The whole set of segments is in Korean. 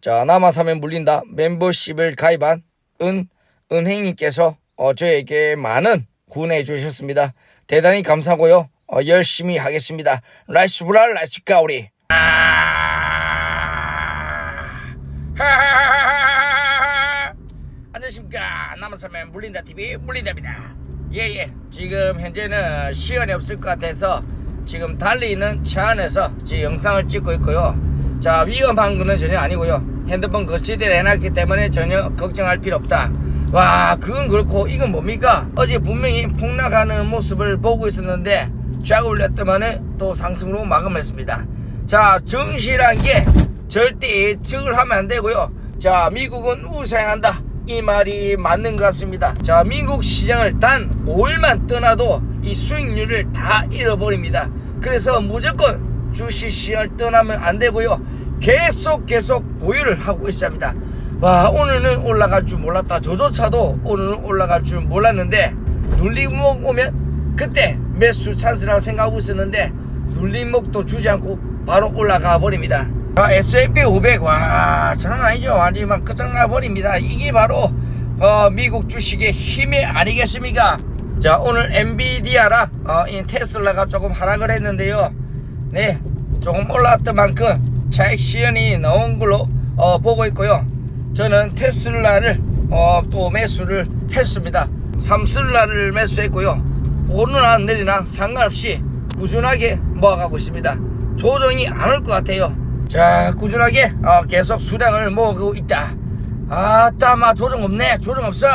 자, 남아 사면 물린다. 멤버십을 가입한 은, 은행님께서 어, 저에게 많은 구원해 주셨습니다. 대단히 감사하고요. 어, 열심히 하겠습니다. 라이스 브라, 라이스 가오리. 안녕하십니까. 남아 사면 물린다 TV 물린다입니다. 예예. 지금 현재는 시간이 없을 것 같아서 지금 달리는 차 안에서 제 영상을 찍고 있고요. 자 위험한 거는 전혀 아니고요. 핸드폰 거치대를 해놨기 때문에 전혀 걱정할 필요 없다. 와 그건 그렇고 이건 뭡니까? 어제 분명히 폭락하는 모습을 보고 있었는데 쫙 올렸더만은 또 상승으로 마감했습니다. 자 정실한 게 절대 예측을 하면 안 되고요. 자 미국은 우상한다. 이 말이 맞는 것 같습니다. 자, 미국 시장을 단 5일만 떠나도 이 수익률을 다 잃어버립니다. 그래서 무조건 주식 시장을 떠나면 안 되고요. 계속 계속 보유를 하고 있어야 합니다. 와, 오늘은 올라갈 줄 몰랐다. 저조차도 오늘은 올라갈 줄 몰랐는데 눌림목 오면 그때 매수 찬스라고 생각하고 있었는데 눌림목도 주지 않고 바로 올라가 버립니다. 아, S&P 500, 와, 장난 아니죠. 완전히 막 끝장나 버립니다. 이게 바로, 어, 미국 주식의 힘이 아니겠습니까? 자, 오늘 엔비디아라, 어, 이 테슬라가 조금 하락을 했는데요. 네, 조금 올라왔던 만큼 차익 시연이 나온 걸로, 어, 보고 있고요. 저는 테슬라를, 어, 또 매수를 했습니다. 삼슬라를 매수했고요. 오르나 내리나 상관없이 꾸준하게 모아가고 있습니다. 조정이 안 올 것 같아요. 자 꾸준하게 어, 계속 수량을 모으고 있다 아따 마 조정 없네 조정 없어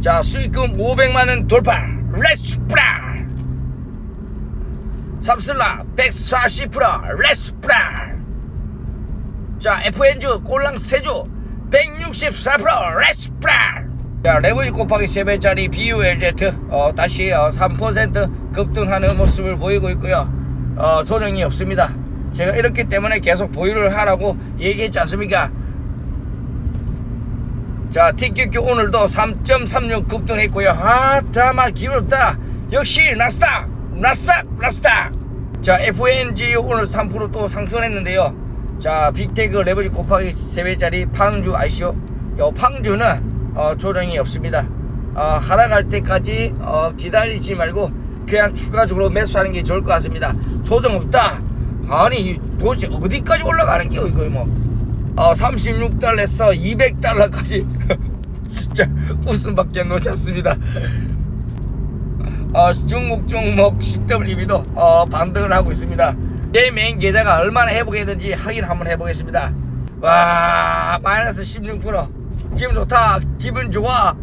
자 수익금 500만 원 돌파 렛츠 프라 삼슬라 140% 렛츠 프라 자 FN주 꼴랑 세주 164% 렛츠 프라 자 레버리 곱하기 3배짜리 BULZ 어, 다시 어, 3% 급등하는 모습을 보이고 있고요 어, 조정이 없습니다 제가 이렇기 때문에 계속 보유를 하라고 얘기했지 않습니까? 자, TQQ 오늘도 3.36 급등했고요. 아, 다마 기울었다. 역시 나스닥, 나스닥, 나스닥. 자, FNG 오늘 3%또 상승했는데요. 자, 빅테크 레버리 곱하기 3배짜리 팡주 아시오? 요 팡주는 어, 조정이 없습니다. 어, 하락할 때까지 어, 기다리지 말고 그냥 추가적으로 매수하는 게 좋을 것 같습니다. 조정 없다. 아니 도대체 어디까지 올라가는 게요 이거 뭐 어, 36달러에서 200달러까지 진짜 웃음밖에 놓지 않습니다 어, 중국 종목 CWB도 어, 반등을 하고 있습니다 내 메인 계좌가 얼마나 회복했는지 확인 한번 해보겠습니다. 와 마이너스 16% 기분 좋다. 기분 좋아.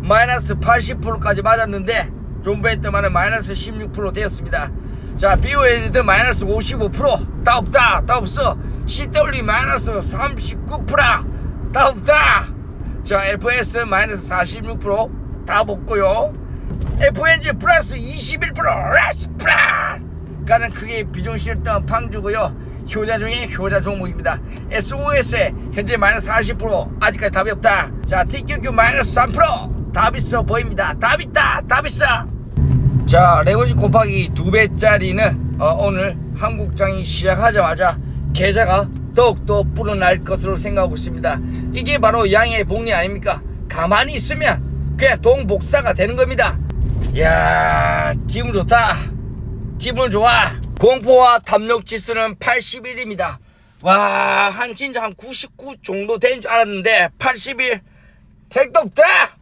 마이너스 80%까지 맞았는데 존버했더만은 마이너스 16% 되었습니다. 자, BOLD 마이너스 55%다 없다. 다 없어. CW 마이너스 39%다 없다. 자, FS 마이너스 46%다 없고요. FNG 플러스 21% 레스 플라 가장 크게 비중 실던 팡주고요. 효자 중에 효자 종목입니다. SOS 현재 마이너스 40% 아직까지 답이 없다. 자 TQQ 마이너스 3%답 있어 보입니다. 답 있다. 답 있어. 자 레버지 곱하기 두 배짜리는 어, 오늘 한국장이 시작하자마자 계좌가 더욱더 불어날 것으로 생각하고 있습니다. 이게 바로 양의 복리 아닙니까? 가만히 있으면 그냥 동복사가 되는 겁니다. 이야 기분 좋다 기분 좋아 공포와 탐욕 지수는 81입니다 와 한 진짜 한 99 정도 된 줄 알았는데 81 택도 없다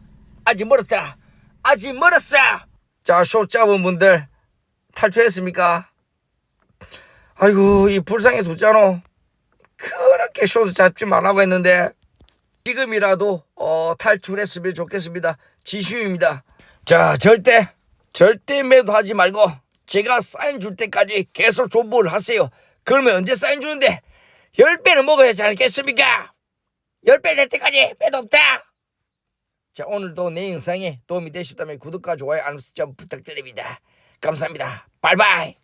아직 멀었다 아직 멀었어 자, 쇼 잡은 분들 탈출했습니까? 아이고, 이 불쌍해서 웃잖아. 그렇게 쇼도 잡지 말라고 했는데 지금이라도 어, 탈출했으면 좋겠습니다. 지휴입니다. 자, 절대 절대 매도하지 말고 제가 사인 줄 때까지 계속 존버를 하세요. 그러면 언제 사인 주는데 10배는 먹어야지 않겠습니까? 10배 될 때까지 매도 없다. 자 오늘도 내 영상에 도움이 되셨다면 구독과 좋아요 알람 설정 부탁드립니다. 감사합니다. 바이바이.